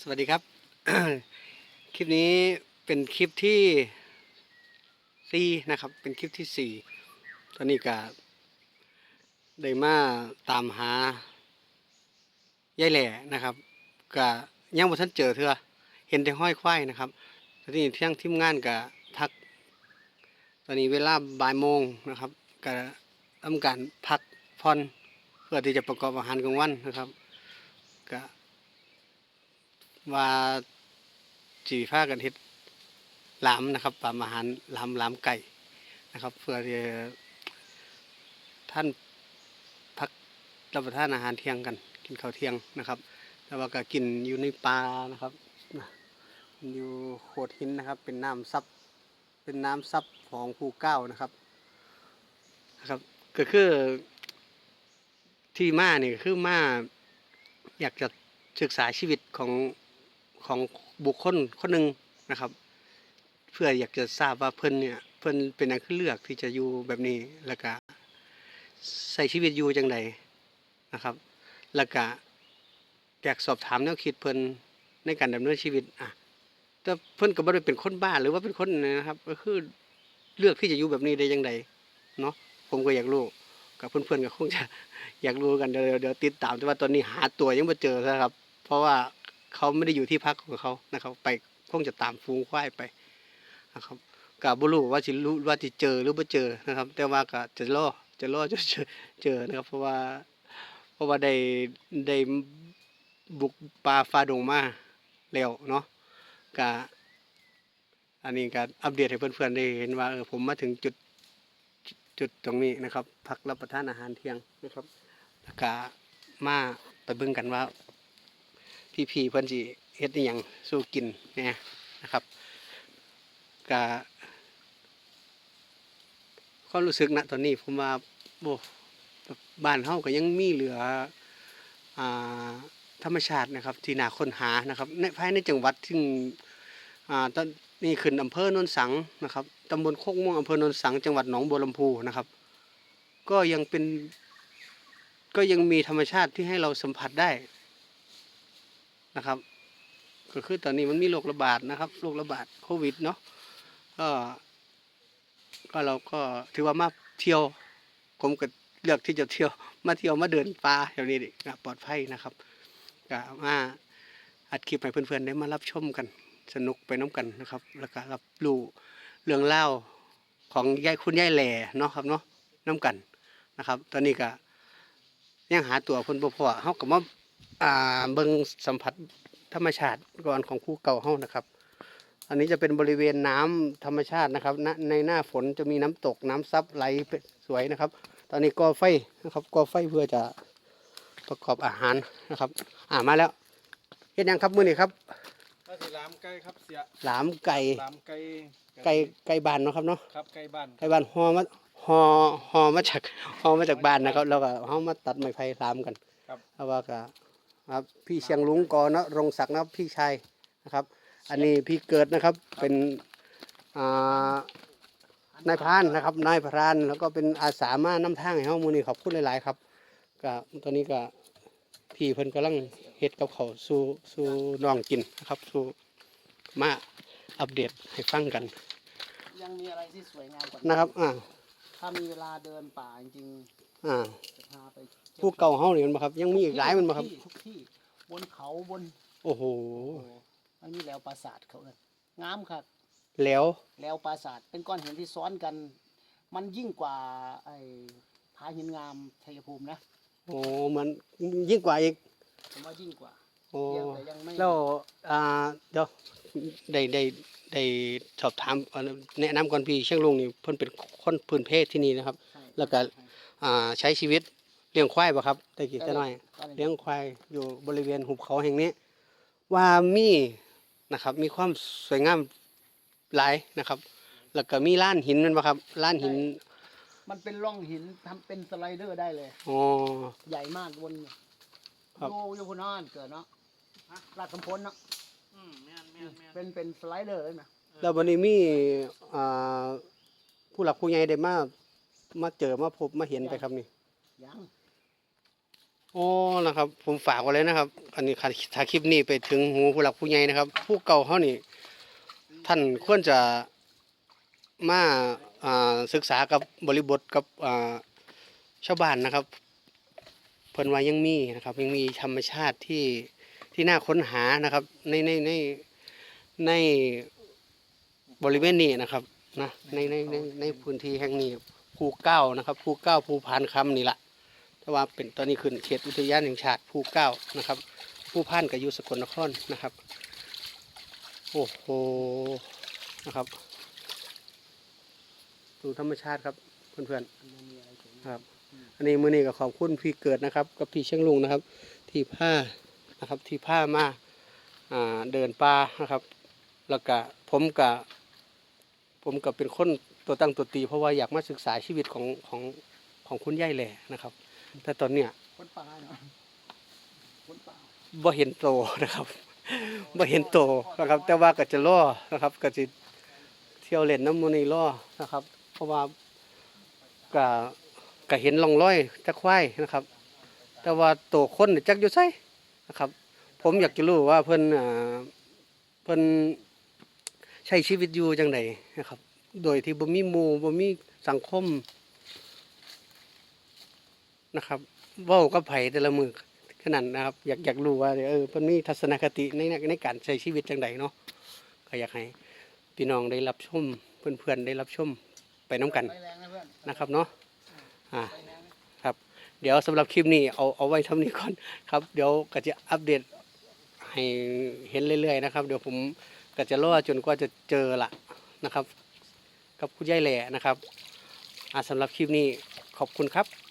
สวัสดีครับ คลิปนี้เป็นคลิปที่สี่นะครับ เป็นคลิปที่สี่ตอนนี้ก็ได้มาตามหายายแหล่นะครับก็ยังบ่ทันเจอเธอเห็นแต่ห้อยควายนะครับตอนนี้เที่ยงทีมงานก็ทัก ตอนนี้เวลาบ่ายโมงนะครับก็ทำการพักผ่อนเพื่อที่จะประกอบอาหารกลางวันนะครับก็ ว่าจีฟ้ากันเฮ็ดหลามนะครับปลาอาหารหลามหลามไก่นะครับ เพื่อที่ท่านพักรับประทานอาหารเที่ยงกัน กินข้าวเที่ยงนะครับแต่ว่าก็กินอยู่ในป่านะครับอยู่โขดหินนะครับ เป็นน้ำซับเป็นน้ำซับของภูเก้านะครับนะครับ ก็คือที่มานี่คือมาอยากจะศึกษาชีวิตของ ของบุคคลคนหนึ่งนะครับ เพื่ออยากจะทราบว่าเพิ่นเนี่ยเพิ่นเป็นอันคือเลือกที่จะอยู่แบบนี้แล้วก็ใส่ชีวิตอยู่จังใดนะครับ แล้วก็อยากสอบถามแนวคิดเพิ่นในการดำเนินชีวิตอะแต่เพิ่นก็บ่ได้เป็นคนบ้าหรือว่าเป็นคนนะครับ ก็คือเลือกที่จะอยู่แบบนี้ได้จังใดเนาะผมก็อยากรู้กับเพื่อนๆก็คงจะอยากรู้กันเดี๋ยวเดี๋ยวติดตามแต่ว่าตอนนี้หาตัวยังไม่เจอนะครับ เพราะว่า เขาไม่ได้อยู่ที่พักของเขานะครับ ไปคงจะตามฟูงควายไปนะครับกับ่รู้ว่าจะรู้ว่าจะเจอหรือไม่เจอนะครับ แต่ว่าก็จะรอจะรอจะเจอเจอนะครับ เพราะว่าเพราะว่าได้ได้บุกป่าฟ้าดงมาแล้วเนาะก็อันนี้ก็อัปเดตให้เพื่อนๆได้เห็นว่าเออผมมาถึงจุดจุดตรงนี้นะครับ พักรับประทานอาหารเที่ยงนะครับแล้วก็มาไปเบิ่งกันว่า พี่พี่ๆเพิ่นสิเฮ็ดอหยังสู้กินแหน่ยนะครับกะความรู้สึกณตอนนี้ผมว่าโอ้แบบบ้านเฮาก็ยังมีเหลืออ่าธรรมชาตินะครับที่น่าค้นหานะครับในภายในจังหวัดซึ่งอ่าตอนนี้ขึ้นอำเภอโนนสังนะครับตำบลโคกม่วงอำเภอโนนสังจังหวัดหนองบัวลำพูนะครับ ก็ยังเป็น ก็ยังมีธรรมชาติที่ให้เราสัมผัสได้ นะครับ ก็คือตอนนี้มันมีโรคระบาดนะครับโรคระบาดโควิดเนาะก็ก็เราก็ถือว่ามาเที่ยว ผมก็เลือกที่จะเที่ยว มาเที่ยวมาเดินป่าแถวนี้ดินะปลอดภัยนะครับก็มาอัดคลิปให้เพื่อนๆได้มารับชมกันสนุกไปน้ำกันนะครับ แล้วก็รับรู้เรื่องเล่าของยายคุณยายแหล่เนาะครับเนาะน้ำกันนะครับ ตอนนี้ก็ยังหาตัวเพิ่นบ่พอเฮาก็มา อ่าเบิ่งสัมผัสธรรมชาติก่อนของคู่เก่าเฮานะครับ อันนี้จะเป็นบริเวณน้ำธรรมชาตินะครับณในหน้าฝนจะมีน้ำตกน้ำซับไหลสวยนะครับ ตอนนี้ก่อไฟนะครับก่อไฟเพื่อจะประกอบอาหารนะครับ อ่ามาแล้วเฮ็ดหยังครับมื้อนี้ครับถ้าสิลามไก่ครับเสียหลามไก่ลามไก่ไก่ไก่บ้านเนาะครับเนาะครับไก่บ้านไก่บ้านห่อมาห่อห่อมาจากห่อมาจากบ้านนะครับ แล้วก็เฮามาตัดไม้ไผ่ลามกันครับเพราะว่าก็ ครับพี่เชียงลุงกอนะรงศักดิ์นะครับพี่ชายนะครับ อันนี้พี่เกิดนะครับเป็นอ่านายพรานนะครับนายพรานแล้วก็เป็นอาสามาน้ำทางให้เฮามื้อนี้ขอบคุณหลาย ๆ ครับก็ตอนนี้ก็พี่เพิ่นกำลังเฮ็ดกับเขาวสู่สู่น้องกินนะครับสู่มาอัปเดตให้ฟังกัน ยังมีอะไรที่สวยงามกว่านะครับอ่า ถ้ามีเวลาเดินป่าจริงอ่าๆจะพาไปที่ยวผู้เก่าเฮานี่แมันบ่ครับ ยังมีอีกหลายแมันบ่ครับ ทุกที่ทุกที่บนเขาบนโอ้โหโอ้โหอันนี้แล้วปราสาทเขาเลยงามครับ แล้ว แล้วปราสาทเป็นก้อนหินที่ซ้อนกัน มันยิ่งกว่าไอ้ผาหินงามชัยภูมินะโอ้เหมือนยิ่งกว่าอีกผมว่ายิ่งกว่า โอ้เพียงแต่ยังไม่แล้วอ่าเดี๋ยวได้ได้ได้สอบถามเอ่อแนะนำก่อนพี่เชียงลุงนี่เพิ่นเป็นคนพื้นเพศที่นี่นะครับใช่แล้วก็ อ่าใช้ชีวิตเลี้ยงควายบ่ครับแต่กี้แต่น้อยใช่เลี้ยงควายอยู่บริเวณหุบเขาแห่งนี้ ว่ามีนะครับ มีความสวยงามหลายนะครับ แล้วก็มีล้านหินแมันบ่ครับล้านหินมันเป็นร่องหินทำเป็นสไลเดอร์ได้เลย อ๋อ ใหญ่มากบนครับ โยโยพุนอนเกิดเนาะ ราชสมพลเนาะอืมแม่นแม่นแม่นเป็นเป็นสไลเดอร์เลยนะแล้ววันนี้มีอ่าผู้หลักผู้ใหญ่ได้มามาเจอมาพบมาเห็นไปครับนี่ยังโอ้นะครับ ผมฝากไว้เลยนะครับ อันนี้ค่ะถ้าคลิปนี้ไปถึงหูผู้หลักผู้ใหญ่นะครับ ผู้เก่าเขานี่ ท่านควรจะมาอ่าศึกษากับบริบทกับอ่าชาวบ้านนะครับ เพิ่นว่ายังมีนะครับ ยังมีธรรมชาติที่ ที่น่าค้นหานะครับ ในในในในบริเวณนี้นะครับนะในในในในพื้นที่แห่งนี้ภูเก้านะครับภูเก้าภูพานคำนี่แหละแต่ว่าเป็นตอนนี้ขึ้นเขตอุทยานแห่งชาติภูเก้านะครับภูพานกับยูสกลนครนะครับโอ้โหนะครับ ดูธรรมชาติครับเพื่อนๆครับ อันนี้มือนี้ก็ขอบคุณพี่เกิดนะครับ กับพี่เชียงลุงนะครับ ที่ผ้า นะครับ ที่ผ้ามาอ่าเดินป่านะครับ แล้วก็ผมกับผมก็เป็นคนตัวตั้งตัวตี เพราะว่าอยากมาศึกษาชีวิตของของของคุณยายแหล่นะครับ แต่ตอนเนี้ยคนป่าเนาะคนป่าบ่เห็นโตนะครับบ่เห็นโตนะครับ แต่ว่าก็จะล่อนะครับก็จะเที่ยวเล่นน้ำมูนี่ล่อนะครับ เพราะว่าก็ก็เห็นร่องรอยตะควายนะครับ แต่ว่าโตคนนี่จักอยู่ไส นะครับ ผมอยากจะรู้ว่าเพิ่นอ่าเพิ่นใช้ชีวิตอยู่จังไดนะครับ โดยที่บ่มีหมู่บ่มีสังคมนะครับเว้ากับไผแต่ละมือขนาดนะครับ อยากอยากรู้ว่าเออมันมีทัศนคติในในการใช้ชีวิตจังใดเนาะก็อยากให้พี่น้องได้รับชมเพื่อนๆได้รับชมไปน้กันไปแรงนะเพื่อนนะครับเนาะอ่า เดี๋ยวสำหรับคลิปนี้เอาเอาไว้ทำนี้ก่อนครับ เดี๋ยวก็จะอัปเดตให้เห็นเรื่อยๆนะครับ เดี๋ยวผมก็จะรอจนกว่าจะเจอละนะครับ กับคุณยายแหล่นะครับอ่าสำหรับคลิปนี้ขอบคุณครับ